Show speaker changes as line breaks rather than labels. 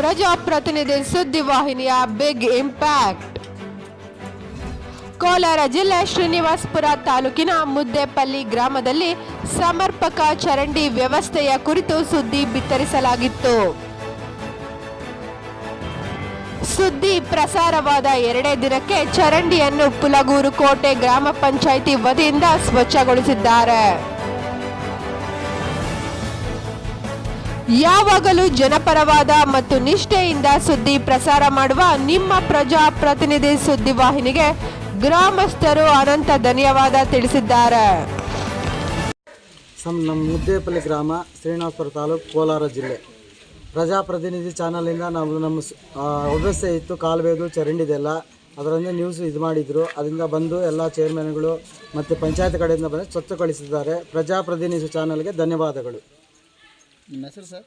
ಪ್ರಜಾಪ್ರತಿನಿಧಿ ಸುದ್ದಿವಾಹಿನಿಯ big impact. Kolar ಜಿಲ್ಲೆ ಶ್ರೀನಿವಾಸಪುರ ತಾಲೂಕಿನ ಮುದ್ದೇಪಲ್ಲಿ ಗ್ರಾಮದಲ್ಲಿ ಸಮರ್ಪಕ ಚರಂಡಿ ವ್ಯವಸ್ಥೆಯ ಕುರಿತು ಸುದ್ದಿ ಬಿತ್ತರಿಸಲಾಗಿತ್ತು. ಸುದ್ದಿ ಪ್ರಸಾರವಾದ ಎರಡೇ ದಿನಕ್ಕೆ ಚರಂಡಿಯನ್ನು ಪುಲಗೂರು ಕೋಟೆ ಗ್ರಾಮ ಪಂಚಾಯಿತಿ ವತಿಯಿಂದ ಸ್ವಚ್ಛಗೊಳಿಸಿದ್ದಾರೆ. ಯಾವಾಗಲೂ ಜನಪರವಾದ ಮತ್ತು ನಿಷ್ಠೆಯಿಂದ ಸುದ್ದಿ ಪ್ರಸಾರ ಮಾಡುವ ನಿಮ್ಮ ಪ್ರಜಾಪ್ರತಿನಿಧಿ ಸುದ್ದಿವಾಹಿನಿಗೆ ಗ್ರಾಮಸ್ಥರು ಅನಂತ ಧನ್ಯವಾದ ತಿಳಿಸಿದ್ದಾರೆ.
ಸಮ್ ನಮ್ಮ ಮುದ್ದೇಪಲ್ಲಿ ಗ್ರಾಮ ಶ್ರೀನಿವಾಸಪುರ ತಾಲೂಕು ಕೋಲಾರ ಜಿಲ್ಲೆ. ಪ್ರಜಾಪ್ರತಿನಿಧಿ ಚಾನಲಿಂದ ನಾವು ನಮ್ಮ ಸ್- ಆ, ವ್ಯವಸ್ಥೆ ಇತ್ತು ಕಾಲುವೆದು ಚರಂಡಿದೆಲ್ಲ ಅದರಿಂದ ನ್ಯೂಸ್ ಇದು ಮಾಡಿದರು. ಅದರಿಂದ ಬಂದು ಎಲ್ಲ ಚೇರ್ಮನ್ಗಳು ಮತ್ತು ಪಂಚಾಯತ್ ಕಡೆಯಿಂದ ಬಂದು ಸ್ವಚ್ಛಗೊಳಿಸಿದ್ದಾರೆ. ಪ್ರಜಾಪ್ರತಿನಿಧಿ ಚಾನಲ್ಗೆ ಧನ್ಯವಾದಗಳು.
नसर सर